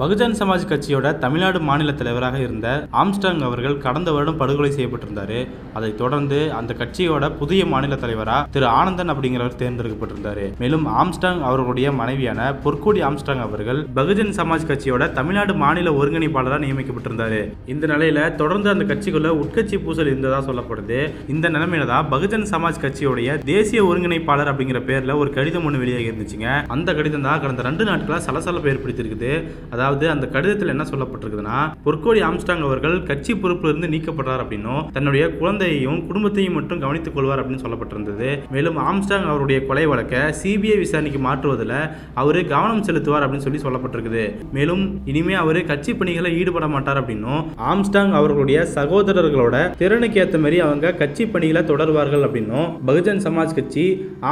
பகுஜன் சமாஜ் கட்சியோட தமிழ்நாடு மாநில தலைவராக இருந்த ஆம்ஸ்டாங் அவர்கள் கடந்த வருடம் படுகொலை செய்யப்பட்டிருந்தாரு. அதைத் தொடர்ந்து அந்த கட்சியோட புதிய மாநில தலைவரா திரு ஆனந்தன் அப்படிங்கிறவர் தேர்ந்தெடுக்கப்பட்டிருந்தாரு. மேலும் ஆம்ஸ்டாங் அவர்களுடைய மனைவியான பொற்கோடி ஆம்ஸ்டாங் அவர்கள் பகுஜன் சமாஜ் கட்சியோட தமிழ்நாடு மாநில ஒருங்கிணைப்பாளராக நியமிக்கப்பட்டிருந்தாரு. இந்த நிலையில தொடர்ந்து அந்த கட்சிக்குள்ள உட்கட்சி பூசல் இருந்ததா சொல்லப்படுது. இந்த நிலைமையில தான் பகுஜன் சமாஜ் கட்சியோடைய தேசிய ஒருங்கிணைப்பாளர் அப்படிங்கிற பேர்ல ஒரு கடிதம் ஒன்று வெளியாகி இருந்துச்சுங்க. அந்த கடிதம் தான் கடந்த ரெண்டு நாட்களாக சலசலப்பு ஏற்படுத்தியிருக்குது அதாவது அந்த கடிதத்தில் என்ன சொல்லப்பட்டிருக்குதுன்னா பொற்கோடி ஆம்ஸ்டாங் அவர்கள் கட்சி பொறுப்பிலிருந்து நீக்கப்படுறார் அப்படின்னும் தன்னுடைய குழந்தையையும் குடும்பத்தையும் மட்டும் கவனித்துக் கொள்வார் அப்படின்னு சொல்லப்பட்டிருந்தது. மேலும் ஆம்ஸ்டாங் அவருடைய கொலை வழக்கை சிபிஐ விசாரணைக்கு மாற்றுவதில் அவர் கவனம் செலுத்துவார் அப்படின்னு சொல்லி சொல்லப்பட்டிருக்குது. மேலும் இனிமே அவர் கட்சி பணிகளை ஈடுபட மாட்டார் அப்படின்னும் ஆம்ஸ்டாங் அவர்களுடைய சகோதரர்களோட திறனுக்கு ஏற்ற மாதிரி அவங்க கட்சி பணிகளை தொடர்வார்கள் அப்படின்னும் பகுஜன் சமாஜ் கட்சி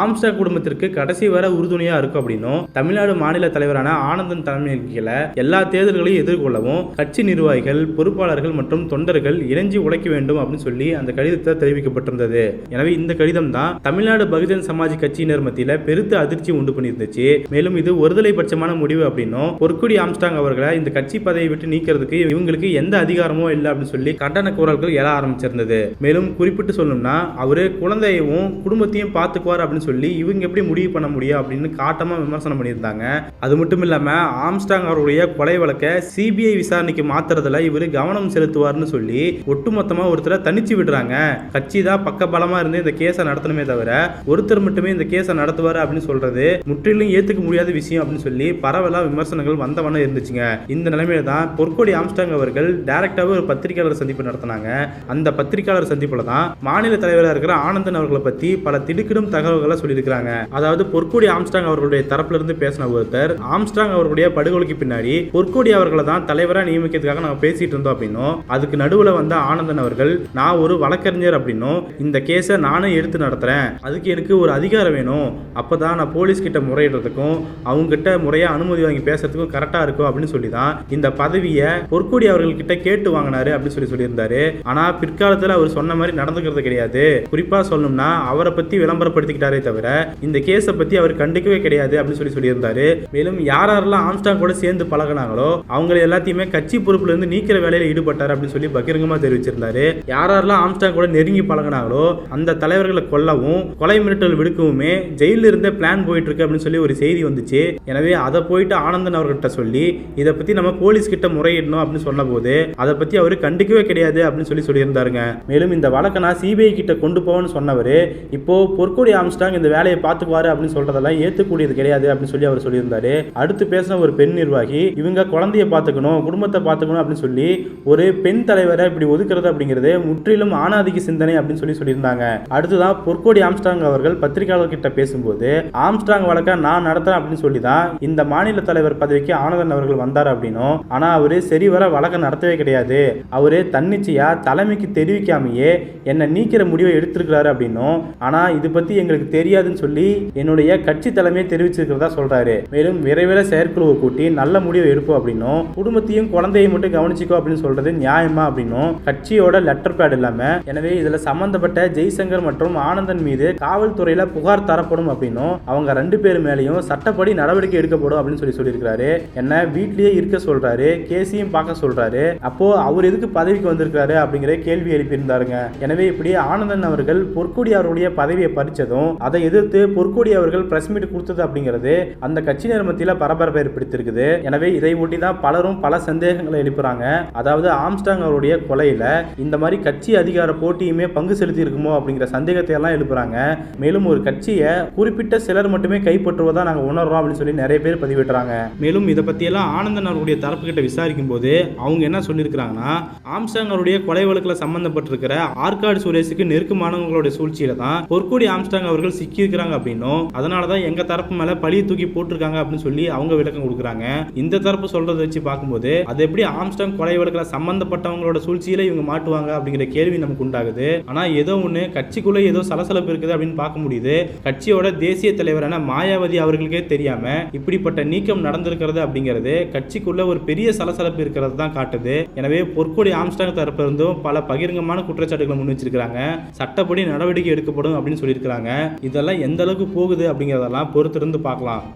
ஆம்ஸ்டாங் குடும்பத்திற்கு கடைசி வர உறுதுணையா இருக்கும் அப்படின்னும் தமிழ்நாடு மாநில தலைவரான ஆனந்தன் தலைமையில் கீழே எல்லா தேர்தல்களையும் எதிர்கொள்ளவும் கட்சி நிர்வாகிகள் பொறுப்பாளர்கள் மற்றும் தொண்டர்கள் இணைஞ்சு உழைக்க வேண்டும் அப்படின்னு சொல்லி அந்த கடிதத்தை தெரிவிக்கப்பட்டிருந்தது. எனவே இந்த கடிதம் தான் தமிழ்நாடு பகுஜன் சமாஜ் கட்சியினர் மத்தியில பெருத்த அதிர்ச்சி உண்டு பண்ணியிருந்துச்சு. மேலும் இது ஒருதலை பட்சமான முடிவு அப்படின்னும் பொற்குடி ஆம்ஸ்டாங் அவர்களை இந்த கட்சி பதவியை விட்டு நீக்கிறதுக்கு இவங்களுக்கு எந்த அதிகாரமும் இல்லை அப்படின்னு சொல்லி கண்டன குரல்கள் எழ ஆரம்பிச்சிருந்தது. மேலும் குறிப்பிட்டு சொல்லணும்னா அவரு குழந்தையவும் குடும்பத்தையும் பார்த்துக்குவார் அப்படின்னு சொல்லி இவங்க எப்படி முடிவு பண்ண முடியும் அப்படின்னு காட்டமா விமர்சனம் பண்ணியிருந்தாங்க. அது மட்டும் இல்லாம ஆம்ஸ்டாங் அவருடைய கொலை வழக்கை சிபிஐ விசாரணைக்கு மாத்துறதுல இவர் கவனம் செலுத்துவார்னு சொல்லி ஒட்டுமொத்தமா ஒருத்தரை தனிச்சு விடுறாங்க. கட்சி தான் பக்கபலமா இருந்து இந்த கேஸை நடத்தணுமே தவிர ஒருத்தர் மட்டுமே இந்த கேஸை நடத்துவார் அப்படின்னு சொல்றது முற்றிலும் ஏத்துக்க முடியாத விஷயம் அப்படின்னு சொல்லி பரவலா விமர்சனங்கள் வந்தவன இருந்துச்சுங்க. இந்த நிலைமையில தான் பொற்கொடி ஆம்ஸ்டாங் அவர்கள் டைரக்டாவே ஒரு பத்திரிகையாளர் சந்திப்பு நடத்தினாங்க. அந்த பத்திரிகையாளர் சந்திப்புல தான் மாநில தலைவராக இருக்கிற ஆனந்தன் அவர்களை பத்தி பல திடுக்கிடும் தகவல்களை சொல்லியிருக்கிறாங்க. அதாவது பொற்கொடி ஆம்ஸ்டாங் அவர்களுடைய தரப்புல இருந்து பேசின ஒருத்தர் ஆம்ஸ்டாங் அவர்களுடைய படுகொலைக்கு பின்னாடி பொற்கொடி அவர்களை தான் தலைவராக நியமிக்கிறதுக்காக நாங்கள் பேசிட்டு இருந்தோம் அப்படின்னும். அதுக்கு நடுவில் வந்த ஆனந்தன் அவர்கள் நான் ஒரு வழக்கறிஞர் அப்படின்னும். இந்த கேஸை நானே எடுத்து நடத்துறேன். அதுக்கு எனக்கு ஒரு அதிகாரம் வேணும். அப்பதான் நான் போலீஸ் கிட்ட முறையிடுறதுக்கும் அவங்க கிட்ட அனுமதி வாங்கி பேசுறதுக்கும் கரெக்டாக இருக்கும் அப்படின்னு சொல்லி தான் இந்த பதவியை பொற்கொடி அவர்கள் கிட்ட கேட்டு வாங்கினாரு அப்படின்னு சொல்லி சொல்லியிருந்தாரு. ஆனா பிற்காலத்துல அவர் சொன்ன மாதிரி நடந்துக்கிறது கிடையாது. குறிப்பா சொல்லணும்னா அவரை பத்தி விளம்பரப்படுத்திக்கிட்டாரே தவிர இந்த கேஸை பத்தி அவர் கண்டுக்கவே கிடையாது அப்படின்னு சொல்லி சொல்லியிருந்தாரு. மேலும் யார் யாரெல்லாம் ஆம்ஸ்டாங் கூட சேர்ந்து ஆகினாங்களோ அவங்களை எல்லாத்தையுமே கட்சி பொறுப்புல இருந்து நீக்கிற வேலையில ஈடுபட்டார் அப்படின்னு சொல்லி பகிரங்கமா தெரிவிச்சிருந்தாரு. யார் யாரெல்லாம் ஆம்ஸ்டாங் கூட நெருங்கி பழகினாங்களோ அந்த தலைவர்களை கொல்லவும் கொலை மிரட்டல் விடுக்கவுமே ஜெயிலில் இருந்தே பிளான் போயிட்டு இருக்கு அப்படின்னு சொல்லி ஒரு செய்தி வந்துச்சு. எனவே அதை போயிட்டு ஆனந்தன் அவர்கிட்ட சொல்லி இதை பத்தி நம்ம போலீஸ் கிட்ட முறையிடணும் அப்படின்னு சொன்ன போது அதை பத்தி அவர் கண்டுக்கவே கிடையாது அப்படின்னு சொல்லி சொல்லியிருந்தாருங்க. மேலும் இந்த வழக்கை நான் சிபிஐ கிட்ட கொண்டு போவேன்னு சொன்னவர் இப்போ பொற்கொடி ஆம்ஸ்டாங் இந்த வேலையை பார்த்துக்குவாரு அப்படின்னு சொல்றதெல்லாம் ஏத்துக்கூடியது கிடையாது அப்படின்னு சொல்லி அவர் சொல்லியிருந்தாரு. அடுத்து பேசின ஒரு பெண் நிர்வாகி இவங்க குழந்தைய பார்த்துக்கணும் குடும்பத்தை பார்த்துக்கணும் அப்படின்னு சொல்லி ஒரு பெண் தலைவரை இப்படி ஒதுக்குறது அப்படிங்கிறது முற்றிலும் ஆணாதிக்க சிந்தனை அப்படின்னு சொல்லி சொல்லியிருந்தாங்க. அடுத்ததான் பொற்கோடி ஆம்ஸ்டாங் அவர்கள் பத்திரிகையாளர்கிட்ட பேசும்போது ஆம்ஸ்டாங் வழக்க நான் நடத்துறேன் அப்படின்னு சொல்லி தான் இந்த மாநில தலைவர் பதவிக்கு ஆனந்தன் அவர்கள் வந்தார் அப்படின்னும். ஆனா அவரு சரிவர வழக்கம் நடத்தவே கிடையாது. அவரு தன்னிச்சையா தலைமைக்கு தெரிவிக்காமையே என்னை நீக்கிற முடிவை எடுத்திருக்கிறாரு அப்படின்னும். ஆனா இது பத்தி எங்களுக்கு தெரியாதுன்னு சொல்லி என்னுடைய கட்சி தலைமையை தெரிவிச்சிருக்கிறதா சொல்றாரு. மேலும் விரைவில் செயற்குழுவை கூட்டி நல்ல முடிவை எடுப்போம் அப்படின்னும். குடும்பத்தையும் குழந்தையும் மட்டும் கவனிச்சுக்கோ அப்படின்னு சொல்றது நியாயமா அப்படின்னும். கட்சியோட லெட்டர் பேட் இல்லாம. எனவே இதுல சம்பந்தப்பட்ட ஜெய்சங்கர் மற்றும் ஆனந்தன் மீது காவல்துறையில புகார் தரப்படும் அப்படின்னும். அவங்க ரெண்டு பேர் மேலேயும் சட்டப்படி நடவடிக்கை எடுக்கப்படும் அப்படின்னு சொல்லி சொல்லியிருக்காரு என்ன வீட்லயே இருக்க சொல்றாரு கேசியும் பார்க்க சொல்றாரு. அப்போ அவர் எதுக்கு பதவிக்கு வந்திருக்காரு அப்படிங்கிற கேள்வி எழுப்பியிருந்தாருங்க. எனவே இப்படி ஆனந்தன் அவர்கள் பொற்கொடி அவருடைய பதவியை பறிச்சதும் அதை எதிர்த்து பொற்கொடி அவர்கள் பிரஸ் மீட் கொடுத்தது அப்படிங்கிறது அந்த கட்சியினர் மத்தியில் பரபரப்பை ஏற்படுத்தியிருக்குது. எனவே இதை ஒட்டி தான் பலரும் பல சந்தேகங்களை எழுப்புறாங்க. அதாவது ஆம்ஸ்டாங் அவருடைய கொலையில இந்த மாதிரி கட்சி அதிகார போட்டியுமே பங்கு செலுத்தி இருக்குமோ அப்படிங்கிற சந்தேகத்தை எல்லாம் எழுப்புறாங்க. மேலும் ஒரு கட்சியை குறிப்பிட்ட சிலர் மட்டுமே கைப்பற்றுவதா நாங்க உணர்றோம் அப்படின்னு சொல்லி நிறைய பேர் பதிவிட்டுறாங்க. மேலும் இதை பத்தியெல்லாம் ஆனந்தன் அவருடைய தரப்பு கிட்ட விசாரிக்கும் போது அவங்க என்ன சொல்லியிருக்கிறாங்கன்னா ஆம்ஸ்டாங் அவருடைய கொலை வழக்கில் சம்பந்தப்பட்டிருக்கிற ஆற்காடு சுரேஷுக்கு நெருக்கமானவங்களுடைய சூழ்ச்சியில தான் பொற்கொடி ஆம்ஸ்டாங் அவர்கள் சிக்கியிருக்கிறாங்க அப்படின்னும் அதனால தான் எங்க தரப்பு மேல பழியை தூக்கி போட்டிருக்காங்க அப்படின்னு சொல்லி அவங்க விளக்கம் கொடுக்குறாங்க. இந்த தரப்பு சொல்றதை வச்சு பார்க்கும்போது அது எப்படி ஆம்ஸ்டாங் கொலை வழக்கில் சம்பந்தப்பட்டவங்களோட சூழ்ச்சியில இவங்க மாட்டுவாங்க அப்படிங்கிற கேள்வி நமக்கு உண்டாகுது. ஆனா ஏதோ ஒன்று கட்சிக்குள்ளே ஏதோ சலசலப்பு இருக்குது அப்படின்னு பார்க்க முடியுது. கட்சியோட தேசிய தலைவரான மாயாவதி அவர்களுக்கே தெரியாம இப்படிப்பட்ட நீக்கம் நடந்திருக்கிறது அப்படிங்கிறது கட்சிக்குள்ள ஒரு பெரிய சலசலப்பு இருக்கிறது தான் காட்டுது. எனவே பொற்கொடி ஆம்ஸ்டாங் தரப்பிலிருந்தும் பல பகிரங்கமான குற்றச்சாட்டுகளை முன் வச்சிருக்கிறாங்க. சட்டப்படி நடவடிக்கை எடுக்கப்படும் அப்படின்னு சொல்லியிருக்கிறாங்க. இதெல்லாம் எந்த அளவுக்கு போகுது அப்படிங்கிறதெல்லாம் பொறுத்திருந்து பார்க்கலாம்.